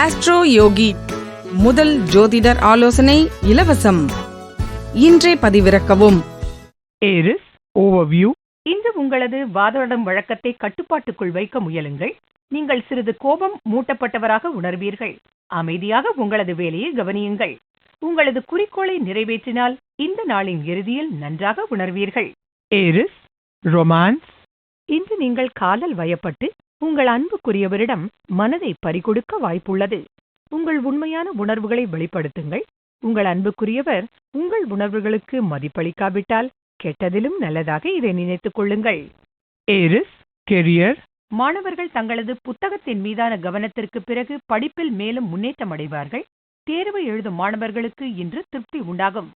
Astro யோகி முதல் ஜோதிடர் ஆலோசனை இலவசம். இன்றே பதிவிறக்கவும். ஏரிஸ் ஓவர்வியூ இன்று உங்களது வாதாடும் வழக்கத்தை கட்டுப்பாட்டுக்குள் வைக்க முயலுங்கள். நீங்கள் சிறிது கோபம் மூட்டப்பட்டவராக உணர்வீர்கள். அமைதியாக உங்களது வேலையை கவனியுங்கள். உங்களது குறிக்கோளை நிறைவேற்றினால் இந்த நாளின் இறுதியில் நன்றாக உணர்வீர்கள். ஏரிஸ் ரொமான்ஸ் இன்று நீங்கள் காதல் வயப்பட்டு உங்கள் அன்புக்குரியவரிடம் மனதை பறிகொடுக்க வாய்ப்புள்ளது. உங்கள் உண்மையான உணர்வுகளை வெளிப்படுத்துங்கள். உங்கள் அன்புக்குரியவர் உங்கள் உணர்வுகளுக்கு மதிப்பளிக்காவிட்டால் கெட்டதிலும் நல்லதாக இதை நினைத்துக் கொள்ளுங்கள். ஏரிஸ் கெரியர் மாணவர்கள் தங்களது புத்தகத்தின் மீதான கவனத்திற்கு பிறகு படிப்பில் மேலும் முன்னேற்றம் அடைவார்கள். தேர்வு எழுதும் மாணவர்களுக்கு இன்று திருப்தி உண்டாகும்.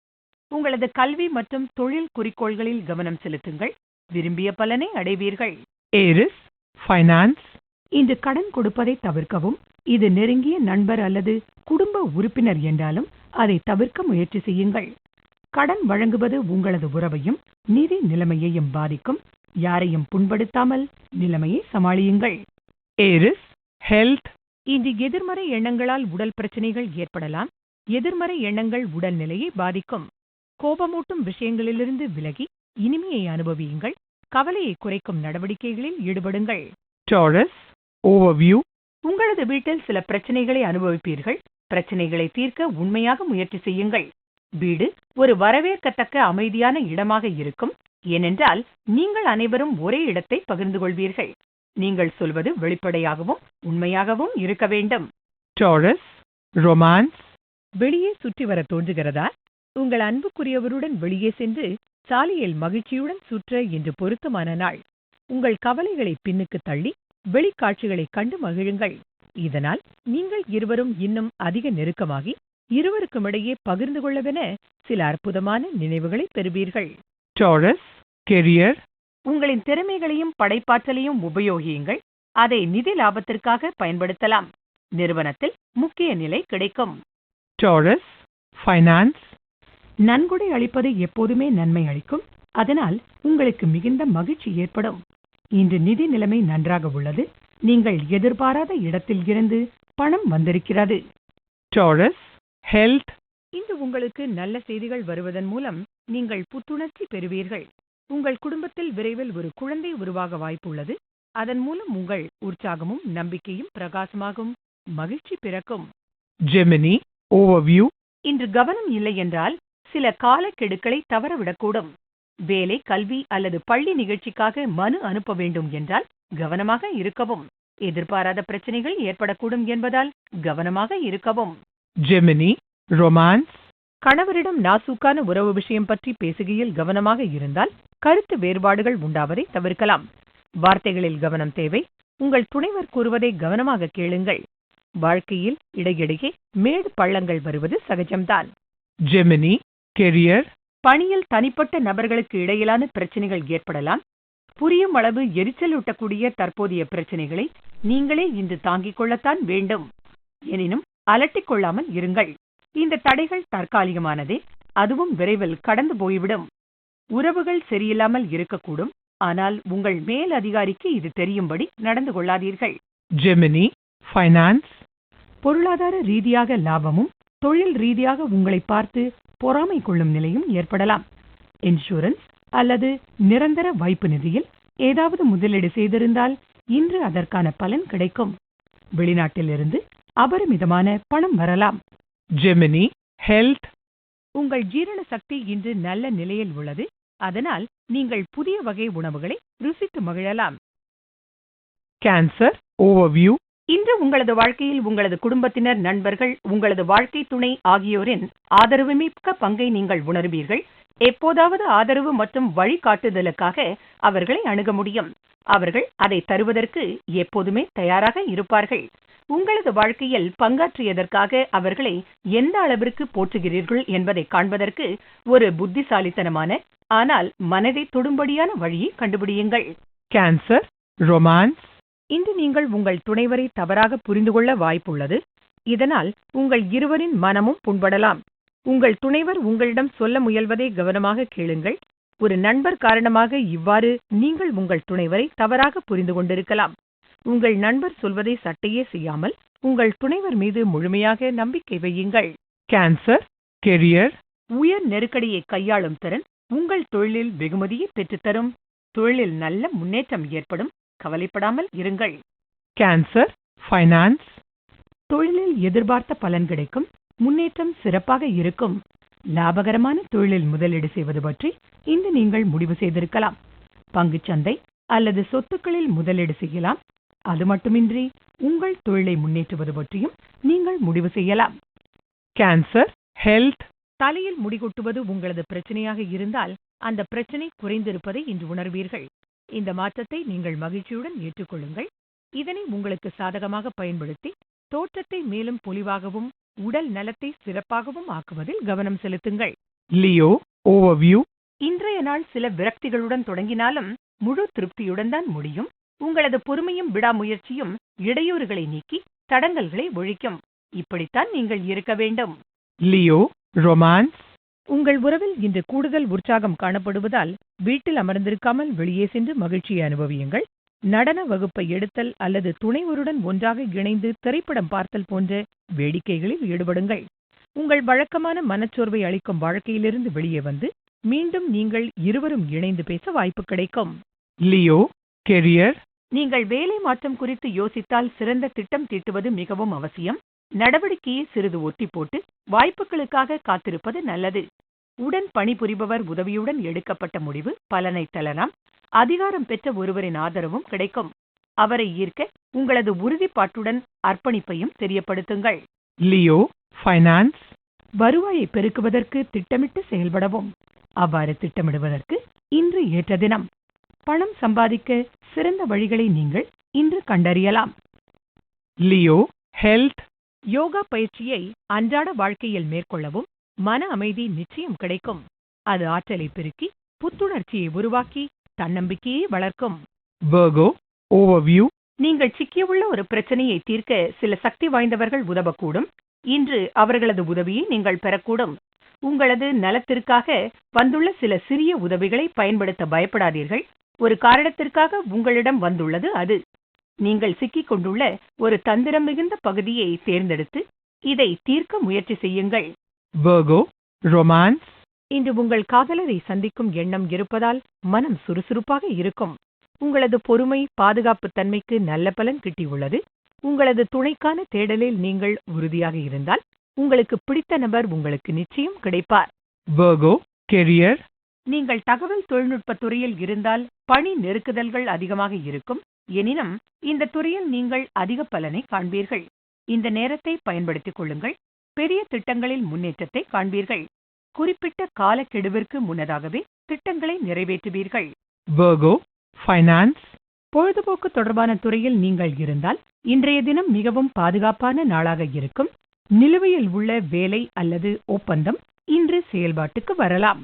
உங்களது கல்வி மற்றும் தொழில் குறிக்கோள்களில் கவனம் செலுத்துங்கள். விரும்பிய பலனை அடைவீர்கள். ஏரிஸ் ஃபைனான்ஸ் இன்று கடன் கொடுப்பதை தவிர்க்கவும். இது நெருங்கிய நண்பர் அல்லது குடும்ப உறுப்பினர் என்றாலும் அதை தவிர்க்க முயற்சி செய்யுங்கள். கடன் வழங்குவது உங்களது உறவையும் நிதி நிலைமையையும் பாதிக்கும். யாரையும் புண்படுத்தாமல் நிலைமையை சமாளியுங்கள். ஏரிஸ் ஹெல்த் இன்று எதிர்மறை எண்ணங்களால் உடல் பிரச்சனைகள் ஏற்படலாம். எதிர்மறை எண்ணங்கள் உடல்நிலையை பாதிக்கும். கோபமூட்டும் விஷயங்களிலிருந்து விலகி இனிமையை அனுபவியுங்கள். கவலையை குறைக்கும் நடவடிக்கைகளில் ஈடுபடுங்கள். டாரஸ் ஓவர்வியூ உங்களது வீட்டில் சில பிரச்சனைகளை அனுபவிப்பீர்கள். பிரச்சனைகளை தீர்க்க உண்மையாக முயற்சி செய்யுங்கள். வீடு ஒரு வரவேற்கத்தக்க அமைதியான இடமாக இருக்கும். ஏனென்றால் நீங்கள் அனைவரும் ஒரே இடத்தை பகிர்ந்து கொள்வீர்கள். நீங்கள் சொல்வது வெளிப்படையாகவும் உண்மையாகவும் இருக்க வேண்டும். டாரஸ் ரொமான்ஸ் வெளியே சுற்றி வர தோன்றுகிறதா? உங்கள் அன்புக்குரியவருடன் வெளியே சென்று சாலையில் மகிழ்ச்சியுடன் சுற்ற என்று பொருத்தமான நாள். உங்கள் கவலைகளை பின்னுக்கு தள்ளி வெளிக்காட்சிகளை கண்டு மகிழுங்கள். இதனால் நீங்கள் இருவரும் இன்னும் அதிக நெருக்கமாகி இருவருக்குமிடையே பகிர்ந்து கொள்ளவென சில அற்புதமான நினைவுகளை பெறுவீர்கள். டாரஸ் கெரியர் உங்களின் திறமைகளையும் படைப்பாற்றலையும் உபயோகியுங்கள். அதை நிதி லாபத்திற்காக பயன்படுத்தலாம். நிறுவனத்தில் முக்கிய நிலை கிடைக்கும். டாரஸ் ஃபைனான்ஸ் நன்கொடை அளிப்பது எப்போதுமே நன்மை அளிக்கும். அதனால் உங்களுக்கு மிகுந்த மகிழ்ச்சி ஏற்படும். இன்று நிதி நிலைமை நன்றாக உள்ளது. நீங்கள் எதிர்பாராத இடத்தில் இருந்து பணம் வந்திருக்கிறது. டாரஸ் ஹெல்த் இன்று உங்களுக்கு நல்ல செய்திகள் வருவதன் மூலம் நீங்கள் புத்துணர்ச்சி பெறுவீர்கள். உங்கள் குடும்பத்தில் விரைவில் ஒரு குழந்தை உருவாக வாய்ப்புள்ளது அதன் மூலம் உங்கள் உற்சாகமும் நம்பிக்கையும் பிரகாசமாகும். மகிழ்ச்சி பிறக்கும். ஜெமினி ஓவர்வியூ இன்று கவனம் இல்லை என்றால் சில காலக்கெடுக்களை தவறவிடக்கூடும். வேலை கல்வி அல்லது பள்ளி நிகழ்ச்சிக்காக மனு அனுப்ப வேண்டும் என்றால் கவனமாக இருக்கவும். எதிர்பாராத பிரச்சனைகள் ஏற்படக்கூடும் என்பதால் கவனமாக இருக்கவும். ஜெமினி ரொமான்ஸ் கணவரிடம் நாசூக்கான உறவு விஷயம் பற்றி பேசுகையில் கவனமாக இருந்தால் கருத்து வேறுபாடுகள் உண்டாவதை தவிர்க்கலாம். வார்த்தைகளில் கவனம் தேவை. உங்கள் துணைவர் கூறுவதை கவனமாக கேளுங்கள். வாழ்க்கையில் இடையிடையே மேடு பள்ளங்கள் வருவது சகஜம்தான். ஜெமினி கெரியர் பணியில் தனிப்பட்ட நபர்களுக்கு இடையிலான பிரச்சனைகள் ஏற்படலாம். புரியும் அளவு எரிச்சலூட்டக்கூடிய தற்போதைய பிரச்சனைகளை நீங்களே இன்று தாங்கிக் கொள்ளத்தான் வேண்டும். எனினும் அலட்டிக் கொள்ளாமல் இருங்கள். இந்த தடைகள் தற்காலிகமானதே அதுவும் விரைவில் கடந்து போய்விடும். உறவுகள் சரியில்லாமல் இருக்கக்கூடும். ஆனால் உங்கள் மேல் அதிகாரிக்கு இது தெரியும்படி நடந்து கொள்ளாதீர்கள். ஜெமினி ஃபைனான்ஸ் பொருளாதார ரீதியாக லாபமும் தொழில் ரீதியாக உங்களை பார்த்து பொறாமை கொள்ளும் நிலையும் ஏற்படலாம். இன்சூரன்ஸ் அல்லது நிரந்தர வைப்பு நிதியில் ஏதாவது முதலீடு செய்திருந்தால் இன்று அதற்கான பலன் கிடைக்கும். வெளிநாட்டிலிருந்து அபரிமிதமான பணம் வரலாம். ஜெமினி ஹெல்த் உங்கள் ஜீரண சக்தி இன்று நல்ல நிலையில் உள்ளது. அதனால் நீங்கள் புதிய வகை உணவுகளை ருசித்து மகிழலாம். கேன்சர் ஓவர்வியூ இன்று உங்களது வாழ்க்கையில் உங்களது குடும்பத்தினர் நண்பர்கள் உங்களது வாழ்க்கை துணை ஆகியோரின் ஆதரவு மிக்க பங்கை நீங்கள் உணர்வீர்கள். எப்போதாவது ஆதரவு மற்றும் வழிகாட்டுதலுக்காக அவர்களை அணுக முடியும். அவர்கள் அதை தருவதற்கு எப்போதுமே தயாராக இருப்பார்கள். உங்களது வாழ்க்கையில் பங்காற்றியதற்காக அவர்களை எந்த அளவிற்கு போற்றுகிறீர்கள் என்பதை காண்பதற்கு ஒரு புத்திசாலித்தனமான ஆனால் மனதை தொடும்படியான வழியை கண்டுபிடியுங்கள். கேன்சர் ரொமான்ஸ் இன்று நீங்கள் உங்கள் துணைவரை தவறாக புரிந்து கொள்ள வாய்ப்புள்ளது. இதனால் உங்கள் இருவரின் மனமும் புண்படலாம். உங்கள் துணைவர் உங்களிடம் சொல்ல முயல்வதை கவனமாக கேளுங்கள். ஒரு நண்பர் காரணமாக இவ்வாறு நீங்கள் உங்கள் துணைவரை தவறாக புரிந்து கொண்டிருக்கலாம். உங்கள் நண்பர் சொல்வதை சட்டையே செய்யாமல் உங்கள் துணைவர் மீது முழுமையாக நம்பிக்கை வையுங்கள். Cancer, career, உயர் நெருக்கடியை கையாளும் திறன் உங்கள் தொழிலில் வெகுமதியை பெற்றுத்தரும். தொழிலில் நல்ல முன்னேற்றம் ஏற்படும். கவலைப்படாமல் இருங்கள். கேன்சர் ஃபைனான்ஸ் தொழிலில் எதிர்பார்த்த பலன் கிடைக்கும் முன்னேற்றம் சிறப்பாக இருக்கும். லாபகரமான தொழிலில் முதலீடு செய்வது பற்றி இன்று நீங்கள் முடிவு செய்திருக்கலாம். பங்குச்சந்தை அல்லது சொத்துக்களில் முதலீடு செய்யலாம். அது மட்டுமின்றி உங்கள் தொழிலை முன்னேற்றுவது பற்றியும் நீங்கள் முடிவு செய்யலாம். கேன்சர் ஹெல்த் தலையில் முடிகொட்டுவது உங்களது பிரச்சனையாக இருந்தால் அந்த பிரச்சனை குறைந்திருப்பதை இன்று உணர்வீர்கள். இந்த மாற்றத்தை நீங்கள் மகிழ்ச்சியுடன் ஏற்றுக்கொள்ளுங்கள். இதனை உங்களுக்கு சாதகமாக பயன்படுத்தி தோற்றத்தை மேலும் பொலிவாகவும் உடல் நலத்தை சிறப்பாகவும் ஆக்குவதில் கவனம் செலுத்துங்கள். Leo, overview, இன்றைய நாள் சில விரக்திகளுடன் தொடங்கினாலும் முழு திருப்தியுடன் தான் முடியும். உங்களது பொறுமையும் விடாமுயற்சியும் இடையூறுகளை நீக்கி தடங்கல்களை ஒழிக்கும். இப்படித்தான் நீங்கள் இருக்க வேண்டும். Leo, romance, உங்கள் உறவில் இன்று கூடுதல் உற்சாகம் காணப்படுவதால் வீட்டில் அமர்ந்திருக்காமல் வெளியே சென்று மகிழ்ச்சியை அனுபவியுங்கள். நடன வகுப்பை எடுத்தல் அல்லது துணைவருடன் ஒன்றாக இணைந்து திரைப்படம் பார்த்தல் போன்ற வேடிக்கைகளில் ஈடுபடுங்கள். உங்கள் வழக்கமான மனச்சோர்வை அளிக்கும் வாழ்க்கையிலிருந்து வெளியே வந்து மீண்டும் நீங்கள் இருவரும் இணைந்து பேச வாய்ப்பு கிடைக்கும். Leo, career, நீங்கள் வேலை மாற்றம் குறித்து யோசித்தால் சிறந்த திட்டம் தீட்டுவது மிகவும் அவசியம். நடவடிக்கையை சிறிது ஒத்தி போட்டு வாய்ப்புகளுக்காக காத்திருப்பது நல்லது. உடன் பணிபுரிபவர் உதவியுடன் எடுக்கப்பட்ட முடிவு பலனை தரலாம். அதிகாரம் பெற்ற ஒருவரின் ஆதரவும் கிடைக்கும். அவரை ஈர்க்க உங்களது உறுதிப்பாட்டுடன் அர்ப்பணிப்பையும் தெரியப்படுத்துங்கள். Leo, finance, வருவாயை பெருக்குவதற்கு திட்டமிட்டு செயல்படவும். அவ்வாறு திட்டமிடுவதற்கு இன்று ஏற்ற தினம். பணம் சம்பாதிக்க சிறந்த வழிகளை நீங்கள் இன்று கண்டறியலாம். Leo, health, யோகா பயிற்சியை அன்றாட வாழ்க்கையில் மேற்கொள்ளவும் மன அமைதி நிச்சயம் கிடைக்கும். அது ஆற்றலை பெருக்கி புத்துணர்ச்சியை உருவாக்கி தன்னம்பிக்கையை வளர்க்கும். Virgo, overview, நீங்கள் சிக்கியுள்ள ஒரு பிரச்சனையை தீர்க்க சில சக்தி வாய்ந்தவர்கள் உதவக்கூடும். இன்று அவர்களது உதவியை நீங்கள் பெறக்கூடும். உங்களது நலத்திற்காக வந்துள்ள சில சிறிய உதவிகளை பயன்படுத்த பயப்படாதீர்கள். ஒரு காரணத்திற்காக உங்களிடம் வந்துள்ளது அது. நீங்கள் சிக்கிக் கொண்டுள்ள ஒரு தந்திரம் மிகுந்த பகுதியை தேர்ந்தெடுத்து இதை தீர்க்க முயற்சி செய்யுங்கள். Virgo, romance, இன்று உங்கள் காதலரை சந்திக்கும் எண்ணம் இருப்பதால் மனம் சுறுசுறுப்பாக இருக்கும். உங்களது பொறுமை பாதுகாப்பு தன்மைக்கு நல்ல பலன் கிட்டியுள்ளது. உங்களது துணைக்கான தேடலில் நீங்கள் உறுதியாக இருந்தால் உங்களுக்கு பிடித்த நபர் உங்களுக்கு நிச்சயம் கிடைப்பார். Virgo, career, நீங்கள் தகவல் தொழில்நுட்பத் துறையில் இருந்தால் பணி நெருக்குதல்கள் அதிகமாக இருக்கும். எனினும் இந்த துறையில் நீங்கள் அதிக பலனை காண்பீர்கள். இந்த நேரத்தை பயன்படுத்திக் கொள்ளுங்கள். பெரிய திட்டங்களில் முன்னேற்றத்தை காண்பீர்கள். குறிப்பிட்ட காலக்கெடுவிற்கு முன்னதாகவே திட்டங்களை நிறைவேற்றுவீர்கள். வர்கோ ஃபைனான்ஸ் பொழுதுபோக்கு தொடர்பான துறையில் நீங்கள் இருந்தால் இன்றைய தினம் மிகவும் பாதுகாப்பான நாளாக இருக்கும். நிலுவையில் உள்ள வேலை அல்லது ஒப்பந்தம் இன்று செயல்பாட்டுக்கு வரலாம்.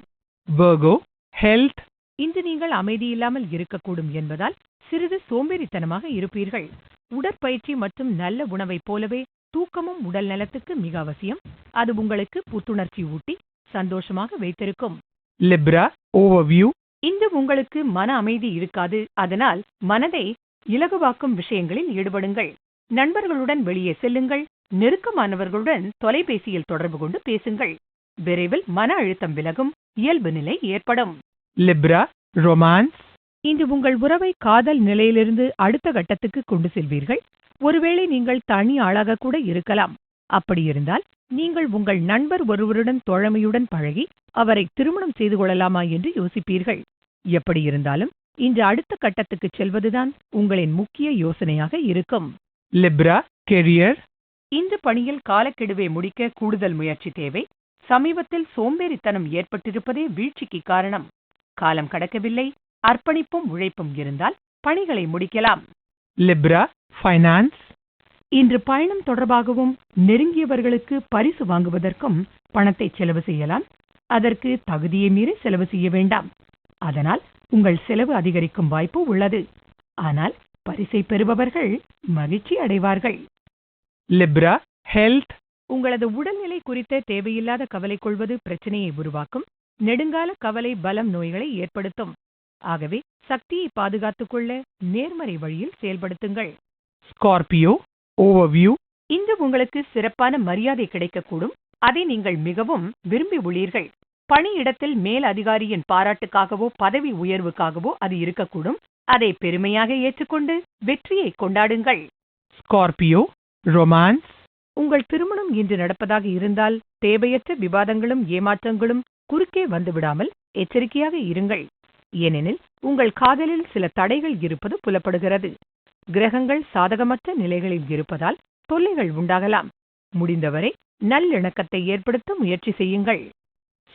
Virgo, health, இன்று நீங்கள் அமைதியில்லாமல் இருக்கக்கூடும் என்பதால் சிறிது சோம்பேறித்தனமாக இருப்பீர்கள். உடற்பயிற்சி மற்றும் நல்ல உணவைப் போலவே தூக்கமும் உடல் நலத்துக்கு மிக அவசியம். அது உங்களுக்கு புத்துணர்ச்சி ஊட்டி சந்தோஷமாக வைத்திருக்கும். Libra, overview, இன்று உங்களுக்கு மன அமைதி இருக்காது. அதனால் மனதை இலகுவாக்கும் விஷயங்களில் ஈடுபடுங்கள். நண்பர்களுடன் வெளியே செல்லுங்கள். நெருக்கமானவர்களுடன் தொலைபேசியில் தொடர்பு கொண்டு பேசுங்கள். விரைவில் மன அழுத்தம் விலகும். இயல்பு நிலை ஏற்படும். Libra, romance, இன்று உங்கள் உறவை காதல் நிலையிலிருந்து அடுத்த கட்டத்துக்கு கொண்டு செல்வீர்கள். ஒருவேளை நீங்கள் தனி ஆளாக கூட இருக்கலாம். அப்படி இருந்தால் நீங்கள் உங்கள் நண்பர் ஒருவருடன் தோழமையுடன் பழகி அவரை திருமணம் செய்து கொள்ளலாமா என்று யோசிப்பீர்கள். எப்படி இருந்தாலும் இன்று அடுத்த கட்டத்துக்கு செல்வதுதான் உங்களின் முக்கிய யோசனையாக இருக்கும். Libra, career, இன்று பணியில் காலக்கெடுவை முடிக்க கூடுதல் முயற்சி தேவை. சமீபத்தில் சோம்பேறித்தனம் ஏற்பட்டிருப்பதே வீழ்ச்சிக்கு காரணம். காலம் கடக்கவில்லை அர்ப்பணிப்பும் உழைப்பும் இருந்தால் பணிகளை முடிக்கலாம். Libra, finance, இன்று பயணம் தொடர்பாகவும் நெருங்கியவர்களுக்கு பரிசு வாங்குவதற்கும் பணத்தை செலவு செய்யலாம். அதற்கு தகுதியை மீறி செலவு செய்ய வேண்டாம். அதனால் உங்கள் செலவு அதிகரிக்கும் வாய்ப்பு உள்ளது. ஆனால் பரிசை பெறுபவர்கள் மகிழ்ச்சி அடைவார்கள். Libra, health, உங்களது உடல்நிலை குறித்த தேவையில்லாத கவலை கொள்வது பிரச்சனையை உருவாக்கும் நெடுங்கால கவலை பலம் நோய்களை ஏற்படுத்தும் ஆகவே சக்தியை பாதுகாத்துக் கொள்ள நேர்மறை வழியில் செயல்படுத்துங்கள் Scorpio. Overview. இன்று உங்களுக்கு சிறப்பான மரியாதை கிடைக்கக்கூடும் அதை நீங்கள் மிகவும் விரும்பி உள்ளீர்கள் பணியிடத்தில் மேல் அதிகாரியின் பாராட்டுக்காகவோ பதவி உயர்வுக்காகவோ அது இருக்கக்கூடும் அதை பெருமையாக ஏற்றுக்கொண்டு வெற்றியை கொண்டாடுங்கள் Scorpio. Romance. உங்கள் திருமணம் இன்று நடப்பதாக இருந்தால் தேவையற்ற விவாதங்களும் ஏமாற்றங்களும் குறுக்கே வந்துவிடாமல் எச்சரிக்கையாக இருங்கள் ஏனெனில் உங்கள் காதலில் சில தடைகள் இருப்பது புலப்படுகிறது கிரகங்கள் சாதகமற்ற நிலைகளில் இருப்பதால் தொல்லைகள் உண்டாகலாம் முடிந்தவரை நல்லிணக்கத்தை ஏற்படுத்த முயற்சி செய்யுங்கள்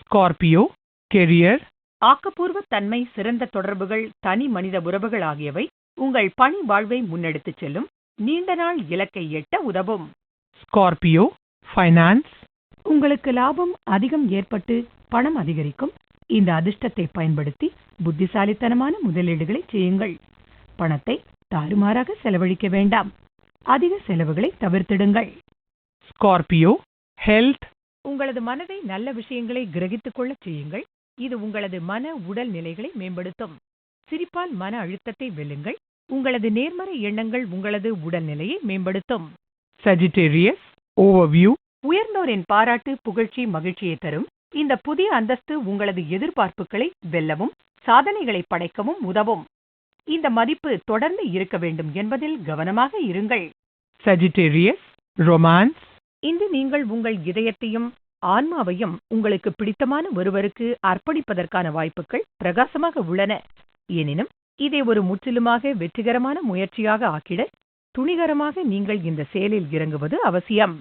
Scorpio. Career. ஆக்கப்பூர்வ தன்மை சிறந்த தொடர்புகள் தனி மனித உறவுகள் ஆகியவை உங்கள் பணி வாழ்வை முன்னெடுத்துச் செல்லும் நீண்ட நாள் இலக்கை எட்ட உதவும் Scorpio. Finance. உங்களுக்கு லாபம் அதிகம் ஏற்பட்டு பணம் அதிகரிக்கும் இந்த அதிர்ஷ்டத்தை பயன்படுத்தி புத்திசாலித்தனமான முதலீடுகளை செய்யுங்கள் பணத்தை தாறுமாறாக செலவழிக்க வேண்டாம் அதிக செலவுகளை தவிர்த்திடுங்கள் Scorpio. Health. உங்களது மனதை நல்ல விஷயங்களை கிரகித்துக் கொள்ளச் செய்யுங்கள் இது உங்களது மன உடல் நிலைகளை மேம்படுத்தும் சிரிப்பால் மன அழுத்தத்தை வெல்லுங்கள் உங்களது நேர்மறை எண்ணங்கள் உங்களது உடல்நிலையை மேம்படுத்தும் Sagittarius. Overview. உயர்ந்தோரின் பாராட்டு புகழ்ச்சி மகிழ்ச்சியை தரும் இந்த புதிய அந்தஸ்து உங்களது எதிர்பார்ப்புகளை வெல்லவும் சாதனைகளை படைக்கவும் உதவும் இந்த மதிப்பு தொடர்ந்து இருக்க வேண்டும் என்பதில் கவனமாக இருங்கள் Sagittarius. Romance. இன்று நீங்கள் உங்கள் இதயத்தையும் ஆன்மாவையும் உங்களுக்கு பிடித்தமான ஒருவருக்கு அர்ப்பணிப்பதற்கான வாய்ப்புகள் பிரகாசமாக உள்ளன எனினும் இதை ஒரு முற்றிலுமாக வெற்றிகரமான முயற்சியாக ஆக்கிட துணிகரமாக நீங்கள் இந்த செயலில் இறங்குவது அவசியம்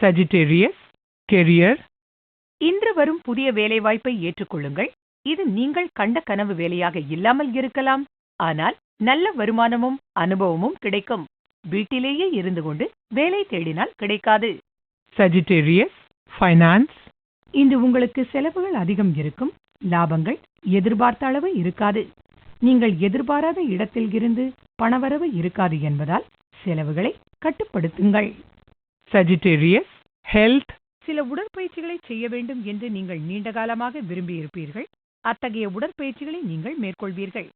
Sagittarius. Career. இன்று வரும் புதிய வேலைவாய்ப்பை ஏற்றுக்கொள்ளுங்கள் இது நீங்கள் கண்ட கனவு வேலையாக இல்லாமல் இருக்கலாம் ஆனால் நல்ல வருமானமும் அனுபவமும் கிடைக்கும் வீட்டிலேயே இருந்து கொண்டு வேலை தேடினால் கிடைக்காது Sagittarius. Finance. இன்று உங்களுக்கு செலவுகள் அதிகம் இருக்கும் லாபங்கள் எதிர்பார்த்த அளவு இருக்காது நீங்கள் எதிர்பாராத இடத்தில் இருந்து பணவரவு இருக்காது என்பதால் செலவுகளை கட்டுப்படுத்துங்கள் Sagittarius. Health. சில உடற்பயிற்சிகளை செய்ய வேண்டும் என்று நீங்கள் நீண்ட காலமாக விரும்பியிருப்பீர்கள் அத்தகைய உடற்பயிற்சிகளை நீங்கள் மேற்கொள்வீர்கள்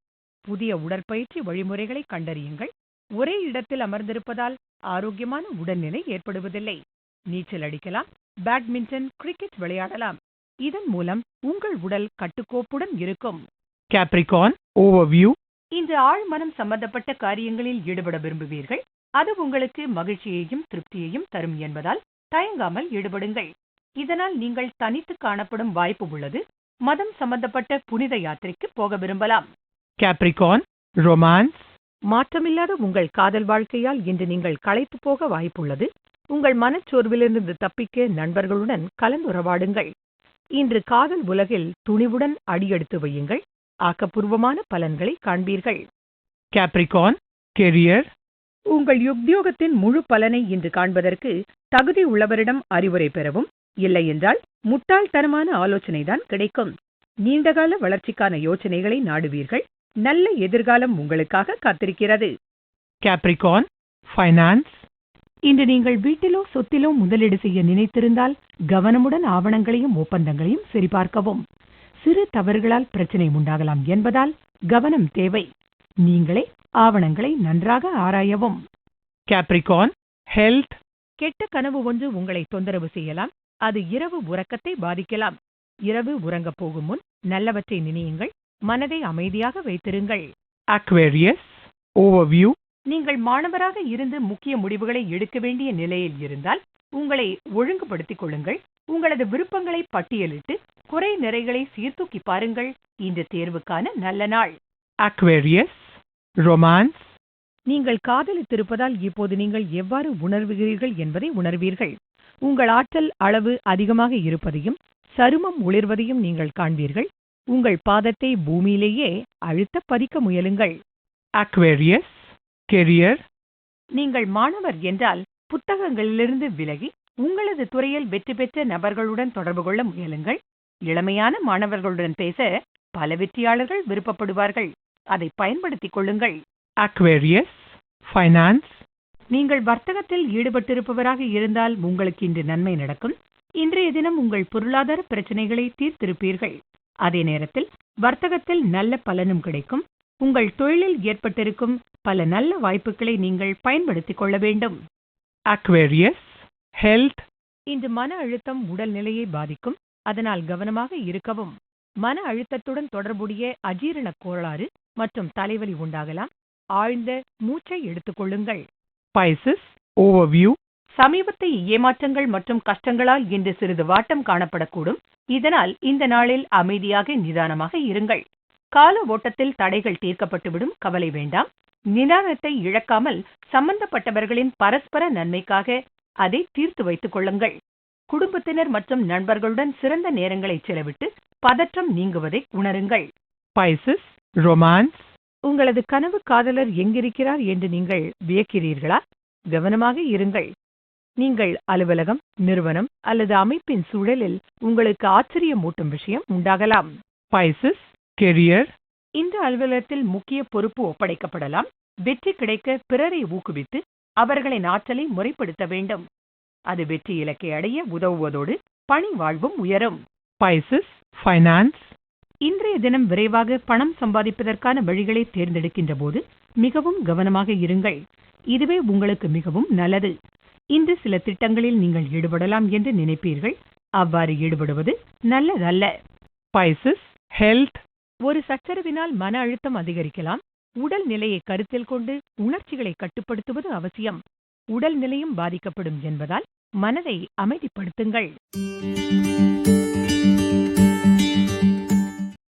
புதிய உடற்பயிற்சி வழிமுறைகளை கண்டறியுங்கள் ஒரே இடத்தில் அமர்ந்திருப்பதால் ஆரோக்கியமான உடல்நிலை ஏற்படுவதில்லை நீச்சல் அடிக்கலாம் பேட்மிண்டன் கிரிக்கெட் விளையாடலாம் இதன் மூலம் உங்கள் உடல் கட்டுக்கோப்புடன் இருக்கும் Capricorn. Overview. இன்று ஆழ்மனம் சம்பந்தப்பட்ட காரியங்களில் ஈடுபட விரும்புவீர்கள் அது உங்களுக்கு மகிழ்ச்சியையும் திருப்தியையும் தரும் என்பதால் தயங்காமல் ஈடுபடுங்கள் இதனால் நீங்கள் தனித்து காணப்படும் வாய்ப்பு உள்ளது மதம் சம்பந்தப்பட்ட புனித யாத்திரைக்கு போக விரும்பலாம் Capricorn. Romance. மாற்றமில்லாத உங்கள் காதல் வாழ்க்கையால் இன்று நீங்கள் களைத்து போக வாய்ப்புள்ளது உங்கள் மனச்சோர்விலிருந்து தப்பிக்க நண்பர்களுடன் கலந்துரவாடுங்கள் இன்று காதல் உலகில் துணிவுடன் அடியெடுத்து வையுங்கள் ஆக்கப்பூர்வமான பலன்களை காண்பீர்கள் Capricorn. Career. உங்கள் உத்தியோகத்தின் முழு பலனை இன்று காண்பதற்கு தகுதி உள்ளவரிடம் அறிவுரை பெறவும் இல்லையென்றால் முட்டாள்தனமான ஆலோசனைதான் கிடைக்கும் நீண்டகால வளர்ச்சிக்கான யோசனைகளை நாடுவீர்கள் நல்ல எதிர்காலம் உங்களுக்காக காத்திருக்கிறது Capricorn. Finance. இன்று நீங்கள் வீட்டிலோ சொத்திலோ முதலீடு செய்ய நினைத்திருந்தால் கவனமுடன் ஆவணங்களையும் ஒப்பந்தங்களையும் சரிபார்க்கவும் சிறு தவறுகளால் பிரச்சனை உண்டாகலாம் என்பதால் கவனம் தேவை நீங்களே ஆவணங்களை நன்றாக ஆராயவும் Capricorn. Health. கெட்ட கனவு ஒன்று உங்களை தொந்தரவு செய்யலாம் அது இரவு உறக்கத்தை பாதிக்கலாம் இரவு உறங்கப் போகும் முன் நல்லவற்றை நினையுங்கள் மனதை அமைதியாக வைத்திருங்கள் Aquarius. Overview. நீங்கள் மாணவராக இருந்து முக்கிய முடிவுகளை எடுக்க வேண்டிய நிலையில் இருந்தால் உங்களை ஒழுங்குபடுத்திக் கொள்ளுங்கள் உங்களது விருப்பங்களை பட்டியலிட்டு குறை நிறைகளை சீர்தூக்கி பாருங்கள் இந்த தேர்வுக்கான நல்ல நாள் Aquarius. Romance. நீங்கள் காதலித்திருப்பதால் இப்போது நீங்கள் எவ்வாறு உணர்வுகிறீர்கள் என்பதை உணர்வீர்கள் உங்கள் ஆற்றல் அளவு அதிகமாக இருப்பதையும் சருமம் ஒளிர்வதையும் நீங்கள் காண்பீர்கள் உங்கள் பாதத்தை பூமியிலேயே அழுத்த பதிக்க முயலுங்கள் Aquarius. Career. நீங்கள் மாணவர் என்றால் புத்தகங்களிலிருந்து விலகி உங்களது துறையில் வெற்றி பெற்ற நபர்களுடன் தொடர்பு கொள்ள முயலுங்கள் இளமையான மாணவர்களுடன் பேச பல வெற்றியாளர்கள் விருப்பப்படுவார்கள். அதை பயன்படுத்திக் கொள்ளுங்கள். Aquarius. Finance. நீங்கள் வர்த்தகத்தில் ஈடுபட்டிருப்பவராக இருந்தால் உங்களுக்கு இன்று நன்மை நடக்கும். இன்றைய தினம் உங்கள் பொருளாதார பிரச்சனைகளை தீர்த்திருப்பீர்கள். அதே நேரத்தில் வர்த்தகத்தில் நல்ல பலனும் கிடைக்கும். உங்கள் தொழிலில் ஏற்பட்டிருக்கும் பல நல்ல வாய்ப்புகளை நீங்கள் பயன்படுத்திக் கொள்ள வேண்டும். Aquarius, health, இன்று மன அழுத்தம் உடல்நிலையை பாதிக்கும். அதனால் கவனமாக இருக்கவும். மன அழுத்தத்துடன் தொடர்புடைய அஜீரண கோளாறு மற்றும் தலைவலி உண்டாகலாம். ஆழ்ந்த மூச்சை எடுத்துக்கொள்ளுங்கள் Pisces, overview, சமீபத்திய ஏமாற்றங்கள் மற்றும் கஷ்டங்களால் இன்று சிறிது வாட்டம் காணப்படக்கூடும். இதனால் இந்த நாளில் அமைதியாக நிதானமாக இருங்கள். கால ஓட்டத்தில் தடைகள் தீர்க்கப்பட்டுவிடும். கவலை வேண்டாம். நிதானத்தை இழக்காமல் சம்பந்தப்பட்டவர்களின் பரஸ்பர நன்மைக்காக அதை தீர்த்து வைத்துக் கொள்ளுங்கள். குடும்பத்தினர் மற்றும் நண்பர்களுடன் சிறந்த நேரங்களை செலவிட்டு பதற்றம் நீங்குவதை உணருங்கள். Pisces, romance, உங்களது கனவு காதலர் எங்கிருக்கிறார் என்று நீங்கள் வியக்கிறீர்களா? கவனமாக இருங்கள். நீங்கள் அலுவலகம் நிறுவனம் அல்லது அமைப்பின் சூழலில் உங்களுக்கு ஆச்சரியமூட்டும் விஷயம் உண்டாகலாம். Pisces, career, இந்த அலுவலகத்தில் முக்கிய பொறுப்பு ஒப்படைக்கப்படலாம். வெற்றி கிடைக்க பிறரை ஊக்குவித்து அவர்களின் ஆற்றலை முறைப்படுத்த வேண்டும். அது வெற்றி இலக்கை அடைய உதவுவதோடு பணி வாழ்வும் உயரும். பைசஸ் ஃபைனான்ஸ் இன்றைய தினம் விரைவாக பணம் சம்பாதிப்பதற்கான வழிகளை தேர்ந்தெடுக்கின்ற போது மிகவும் கவனமாக இருங்கள். இதுவே உங்களுக்கு மிகவும் நல்லது. இன்று சில திட்டங்களில் நீங்கள் ஈடுபடலாம் என்று நினைப்பீர்கள். அவ்வாறு ஈடுபடுவது நல்லதல்ல. பைசஸ் ஹெல்த் ஒரு சச்சரவினால் மன அழுத்தம் அதிகரிக்கலாம். உடல் நிலையை கருத்தில் கொண்டு உணர்ச்சிகளை கட்டுப்படுத்துவது அவசியம். உடல்நிலையும் பாதிக்கப்படும் என்பதால் மனதை அமைதிப்படுத்துங்கள்.